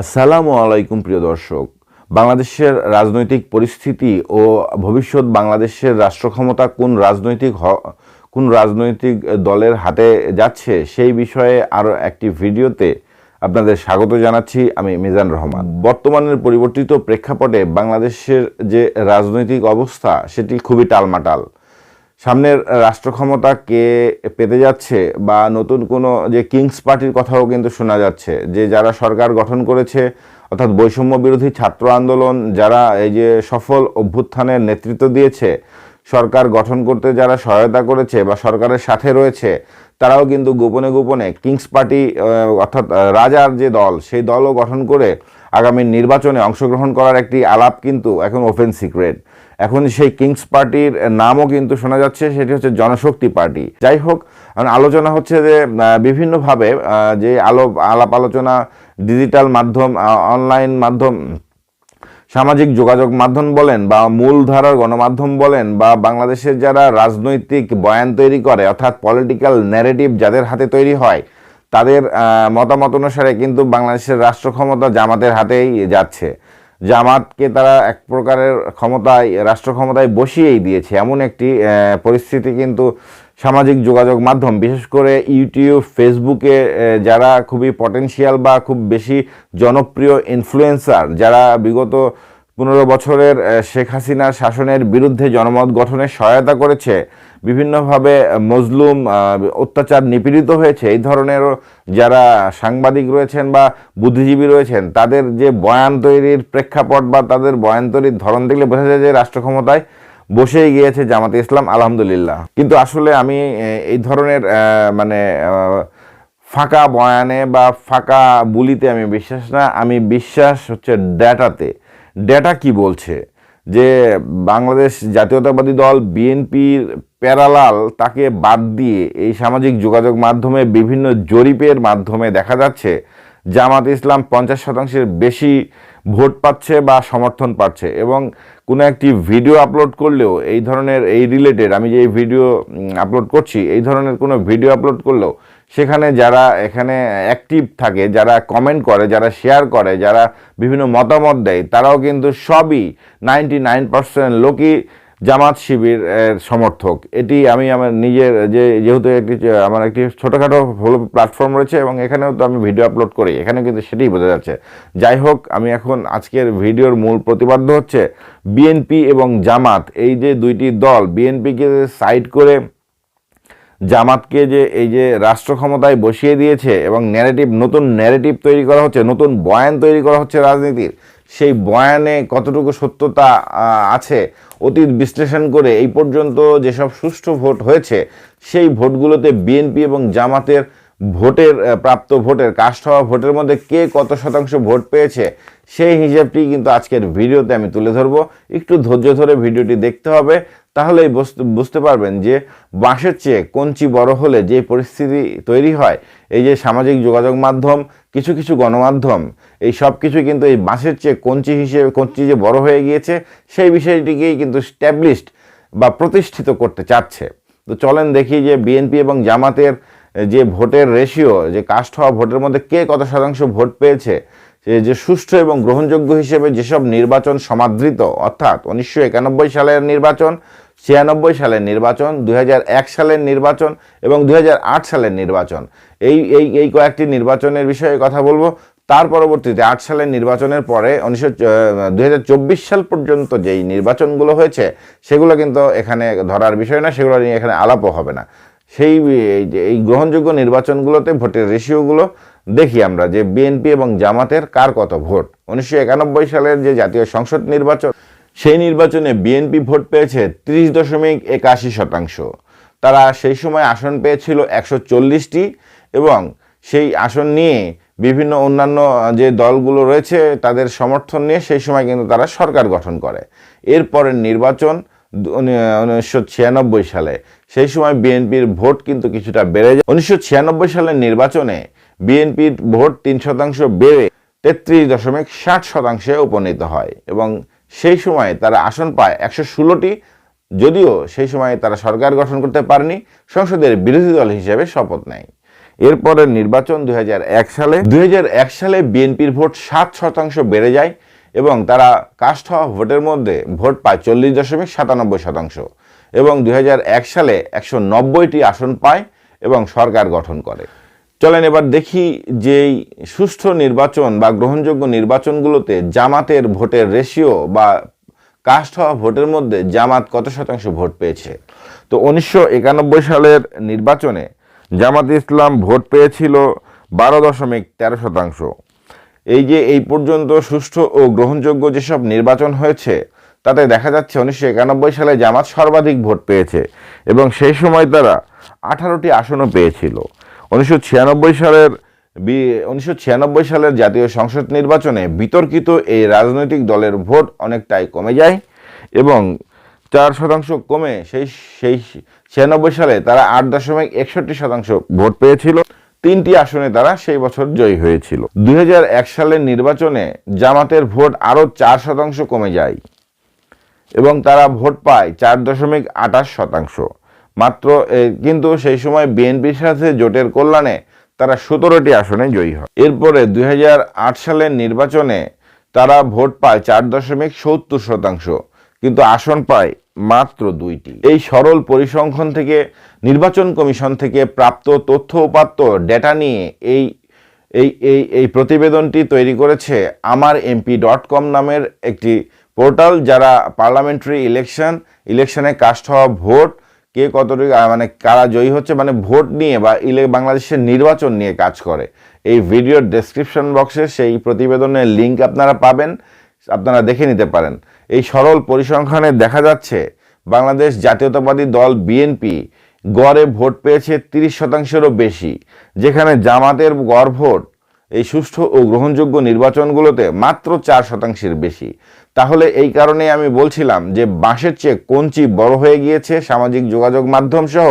আসসালামু আলাইকুম, প্রিয় দর্শক। বাংলাদেশের রাজনৈতিক পরিস্থিতি ও ভবিষ্যৎ বাংলাদেশের রাষ্ট্র ক্ষমতা কোন রাজনৈতিক কোন রাজনৈতিক দলের হাতে যাচ্ছে সেই বিষয়ে আরও একটি ভিডিওতে আপনাদের স্বাগত জানাচ্ছি আমি মিজান রহমান। বর্তমানের পরিবর্তিত প্রেক্ষাপটে বাংলাদেশের যে রাজনৈতিক অবস্থা, সেটি খুবই টালমাটাল। সামনের রাষ্ট্র ক্ষমতা কে পেতে যাচ্ছে বা নতুন কোনো যে কিংস পার্টির কথাও কিন্তু শোনা যাচ্ছে, যে যারা সরকার গঠন করেছে, অর্থাৎ বৈষম্য বিরোধী ছাত্র আন্দোলন, যারা এই যে সফল অভ্যুত্থানের নেতৃত্ব দিয়েছে, সরকার গঠন করতে যারা সহায়তা করেছে বা সরকারের সাথে রয়েছে, তারাও কিন্তু গোপনে গোপনে কিংস পার্টি অর্থাৎ রাজার যে দল, সেই দলও গঠন করে আগামী নির্বাচনে অংশগ্রহণ করার একটি আলাপ কিন্তু এখন ওপেন সিক্রেট। এখন সেই কিংস পার্টির নামও কিন্তু শোনা যাচ্ছে, সেটি হচ্ছে জনশক্তি পার্টি। যাই হোক আলোচনা হচ্ছে যে বিভিন্নভাবে যে আলো, আলাপ আলোচনা ডিজিটাল মাধ্যম অনলাইন মাধ্যম, সামাজিক যোগাযোগ মাধ্যম বলেন বা মূলধারার গণমাধ্যম বলেন বা বাংলাদেশের যারা রাজনৈতিক বয়ান তৈরি করে, অর্থাৎ পলিটিক্যাল ন্যারেটিভ যাদের হাতে তৈরি হয়, তাদের মতামত অনুসারে কিন্তু বাংলাদেশের রাষ্ট্র ক্ষমতা জামাতের হাতেই যাচ্ছে। জামাতকে তারা এক প্রকারের ক্ষমতায় রাষ্ট্র ক্ষমতায় বসিয়েই দিয়েছে। এমন একটি পরিস্থিতি কিন্তু সামাজিক যোগাযোগ মাধ্যম, বিশেষ করে ইউটিউব, ফেসবুকে যারা খুবই পটেনশিয়াল বা খুব বেশি জনপ্রিয় ইনফ্লুয়েন্সার যারা বিগত পনেরো বছরের শেখ হাসিনার শাসনের বিরুদ্ধে জনমত গঠনে সহায়তা করেছে, বিভিন্নভাবে মজলুম অত্যাচার নিপীড়িত হয়েছে। এই ধরনেরও যারা সাংবাদিক রয়েছেন বা বুদ্ধিজীবী রয়েছেন, তাদের যে বয়ান তৈরির প্রেক্ষাপট বা তাদের বয়ান তৈরির ধরন দেখলে বোঝা যায় যে রাষ্ট্র ক্ষমতায় বসেই গিয়েছে জামাতে ইসলাম, আলহামদুলিল্লাহ। কিন্তু আসলে আমি এই ধরনের মানে ফাঁকা বয়ানে বা ফাঁকা বুলিতে আমি বিশ্বাস না, আমি বিশ্বাস হচ্ছে ডেটাতে। ডেটা কি বলছে? যে বাংলাদেশ জাতীয়তাবাদী দল বিএনপির প্যারালাল তাকে বাদ দিয়ে এই সামাজিক যোগাযোগ মাধ্যমে বিভিন্ন জরিপের মাধ্যমে দেখা যাচ্ছে, জামাত ইসলাম পঞ্চাশ শতাংশের বেশি ভোট পাচ্ছে বা সমর্থন পাচ্ছে এবং কোনো একটি ভিডিও আপলোড করলেও এই ধরনের, এই রিলেটেড আমি যে এই ভিডিও আপলোড করছি, এই ধরনের কোনো ভিডিও আপলোড করলেও সেখানে যারা এখানে অ্যাক্টিভ থাকে, যারা কমেন্ট করে, যারা শেয়ার করে, যারা বিভিন্ন মতামত দেয়, তারাও কিন্তু সবই নাইনটি নাইন পার্সেন্ট লোকই জামাত শিবির সমর্থক। এটি আমি আমার নিজের যে, যেহেতু একটি, আমার একটি ছোটোখাটো হলো প্ল্যাটফর্ম রয়েছে এবং এখানেও তো আমি ভিডিও আপলোড করি এখানে কিন্তু সেটাই বোঝা যাচ্ছে। যাই হোক, আমি এখন আজকের ভিডিওর মূল প্রতিপাদ্য হচ্ছে বিএনপি এবং জামাত, এই যে দুইটি দল বিএনপিকে সাইড করে জামাতকে যে এই যে রাষ্ট্র ক্ষমতায় বসিয়ে দিয়েছে এবং ন্যারেটিভ নতুন ন্যারেটিভ তৈরি করা হচ্ছে, নতুন বয়ান তৈরি করা হচ্ছে রাজনীতির, সেই বয়ানে কতটুকু সত্যতা আছে অতীত বিশ্লেষণ করে এই পর্যন্ত যেসব সুষ্ঠু ভোট হয়েছে, সেই ভোটগুলোতে বিএনপি এবং জামাতের ভোটের প্রাপ্ত ভোটের, কাস্ট হওয়া ভোটের মধ্যে কে কত শতাংশ ভোট পেয়েছে, সেই হিসাবটি কিন্তু আজকের ভিডিওতে আমি তুলে ধরবো। একটু ধৈর্য ধরে ভিডিওটি দেখতে হবে। তাহলেই বুঝতে- পারবেন যে বাঁশের চেয়ে কঞ্চি বড় হলে যে পরিস্থিতি তৈরি হয়, এই যে সামাজিক যোগাযোগ মাধ্যম, কিছু কিছু গণমাধ্যম, এই সব কিছু কিন্তু এই বাঁশের চেয়ে কঞ্চি হিসেবে, কঞ্চি যে বড় হয়ে গিয়েছে, সেই বিষয়টিকেই কিন্তু স্ট্যাবলিশড বা প্রতিষ্ঠিত করতে চাচ্ছে। তো চলেন দেখি যে বিএনপি এবং জামাতের যে ভোটের রেশিও যে কাস্ট হওয়া ভোটের মধ্যে কে কত শতাংশ ভোট পেয়েছে যে- যে সুষ্ঠু এবং গ্রহণযোগ্য হিসেবে যেসব নির্বাচন সমাদৃত, অর্থাৎ উনিশশো একানব্বই সালের নির্বাচন ছিয়ানব্বই সালের নির্বাচন, দুই হাজার এক সালের নির্বাচন এবং দুই হাজার আট সালের নির্বাচন। এই এই এই কয়েকটি নির্বাচনের বিষয়ে কথা বলব। তার পরবর্তীতে আট সালের নির্বাচনের পরে উনিশশো দুই সাল পর্যন্ত যেই নির্বাচনগুলো হয়েছে, সেগুলো কিন্তু এখানে ধরার বিষয় না, সেগুলো নিয়ে এখানে আলাপও হবে না। সেই এই গ্রহণযোগ্য নির্বাচনগুলোতে ভোটের রেশিওগুলো দেখি আমরা যে বিএনপি এবং জামাতের কার কত ভোট। উনিশশো একানব্বই সালের যে জাতীয় সংসদ নির্বাচন সেই নির্বাচনে বিএনপি ভোট পেয়েছে ত্রিশ দশমিক একাশি শতাংশ। তারা সেই সময় আসন পেয়েছিল একশো চল্লিশটি এবং সেই আসন নিয়ে বিভিন্ন অন্যান্য যে দলগুলো রয়েছে তাদের সমর্থন নিয়ে সেই সময় কিন্তু তারা সরকার গঠন করে। এরপরের নির্বাচন উনিশশো ছিয়ানব্বই সালে। সেই সময় বিএনপির ভোট কিন্তু কিছুটা বেড়ে যায়। উনিশশো ছিয়ানব্বই সালের নির্বাচনে বিএনপির ভোট তিন শতাংশ বেড়ে তেত্রিশ দশমিক ষাট শতাংশে উপনীত হয় এবং সেই সময় তারা আসন পায় একশো ষোলোটি। যদিও সেই সময় তারা সরকার গঠন করতে পারেনি, সংসদের বিরোধী দল হিসেবে শপথ নেয়। এরপরে নির্বাচন দু হাজার এক সালে, দুই হাজার এক সালে বিএনপির ভোট সাত শতাংশ বেড়ে যায় এবং তারা কাস্ট হওয়া ভোটের মধ্যে ভোট পায় চল্লিশ দশমিক সাতানব্বই শতাংশ এবং দু হাজার এক সালে একশো নব্বইটি আসন পায় এবং সরকার গঠন করে। চলেন এবার দেখি যেই সুষ্ঠু নির্বাচন বা গ্রহণযোগ্য নির্বাচনগুলোতে জামাতের ভোটের রেশিও বা কাস্ট হওয়া ভোটের মধ্যে জামাত কত শতাংশ ভোট পেয়েছে? তো উনিশশো একানব্বই সালের নির্বাচনে জামাত ইসলাম ভোট পেয়েছিল বারো দশমিক তেরো শতাংশ। এই যে এই পর্যন্ত সুষ্ঠু ও গ্রহণযোগ্য যেসব নির্বাচন হয়েছে, তাতে দেখা যাচ্ছে উনিশশো একানব্বই সালে জামাত সর্বাধিক ভোট পেয়েছে এবং সেই সময় তারা আঠারোটি আসনও পেয়েছিল। উনিশশো ছিয়ানব্বই সালের উনিশশো ছিয়ানব্বই সালের জাতীয় সংসদ নির্বাচনে বিতর্কিত এই রাজনৈতিক দলের ভোট অনেকটাই কমে যায় এবং চার শতাংশ কমে সেই সেই ছিয়ানব্বই সালে তারা আট দশমিক একষট্টি শতাংশ ভোট পেয়েছিল। তিনটি আসনে তারা সেই বছর জয়ী হয়েছিল। দু হাজার এক সালের নির্বাচনে জামাতের ভোট আরও চার শতাংশ কমে যায় এবং তারা ভোট পায় চার দশমিক আঠাশ শতাংশ। মাত্র কিন্তু সেই সময় বিএনপির সাথে জোটের কল্যাণে তারা সতেরোটি আসনে জয়ী হয়। এরপরে দু হাজার আট সালের নির্বাচনে তারা ভোট পায় চার দশমিক সত্তর শতাংশ, কিন্তু আসন পায় মাত্র দুইটি। এই সরল পরিসংখ্যান থেকে, নির্বাচন কমিশন থেকে প্রাপ্ত তথ্য উপাত্ত ডেটা নিয়ে এই এই এই এই প্রতিবেদনটি তৈরি করেছে আমার এমপি ডট কম নামের একটি পোর্টাল, যারা পার্লামেন্টারি ইলেকশন, ইলেকশনে কাস্ট হওয়া ভোট কে কতটুকু মানে কারা জয়ী হচ্ছে মানে ভোট নিয়ে বা ইলে, বাংলাদেশের নির্বাচন নিয়ে কাজ করে। এই ভিডিওর ডেসক্রিপশন বক্সে সেই প্রতিবেদনের লিঙ্ক আপনারা পাবেন, আপনারা দেখে নিতে পারেন। এই সরল পরিসংখ্যানে দেখা যাচ্ছে, বাংলাদেশ জাতীয়তাবাদী দল বিএনপি গড়ে ভোট পেয়েছে তিরিশ শতাংশেরও বেশি, যেখানে জামাতের গড় ভোট এই সুষ্ঠু ও গ্রহণযোগ্য নির্বাচনগুলোতে মাত্র চার শতাংশের বেশি। তাহলে এই কারণে আমি বলছিলাম যে বাঁশের চেয়ে কঞ্চি বড় হয়ে গিয়েছে সামাজিক যোগাযোগ মাধ্যম সহ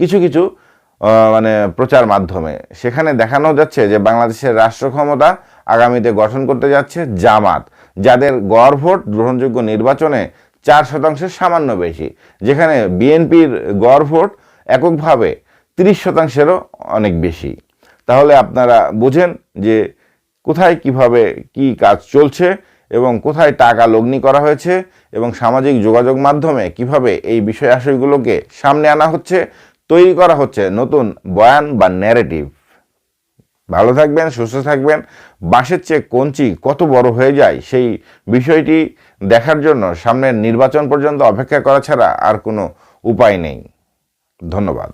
কিছু কিছু মানে প্রচার মাধ্যমে। সেখানে দেখানো যাচ্ছে যে বাংলাদেশের রাষ্ট্র ক্ষমতা আগামীতে গঠন করতে যাচ্ছে জামাত, যাদের গড় ভোট গ্রহণযোগ্য নির্বাচনে চার শতাংশের সামান্য বেশি। যেখানে বিএনপির গড় ভোট এককভাবে তিরিশ শতাংশেরও অনেক বেশি। তাহলে আপনারা বুঝেন যে কোথায় কীভাবে কি কাজ চলছে এবং কোথায় টাকা লগ্নি করা হয়েছে এবং সামাজিক যোগাযোগ মাধ্যমে কীভাবে এই বিষয় আশয়গুলোকে সামনে আনা হচ্ছে, তৈরি করা হচ্ছে নতুন বয়ান বা ন্যারেটিভ ভালো থাকবেন, সুস্থ থাকবেন, বাঁশের চেয়ে কঞ্চি কত বড় হয়ে যায় সেই বিষয়টি দেখার জন্য সামনের নির্বাচন পর্যন্ত অপেক্ষা করা ছাড়া আর কোনো উপায় নেই। ধন্যবাদ।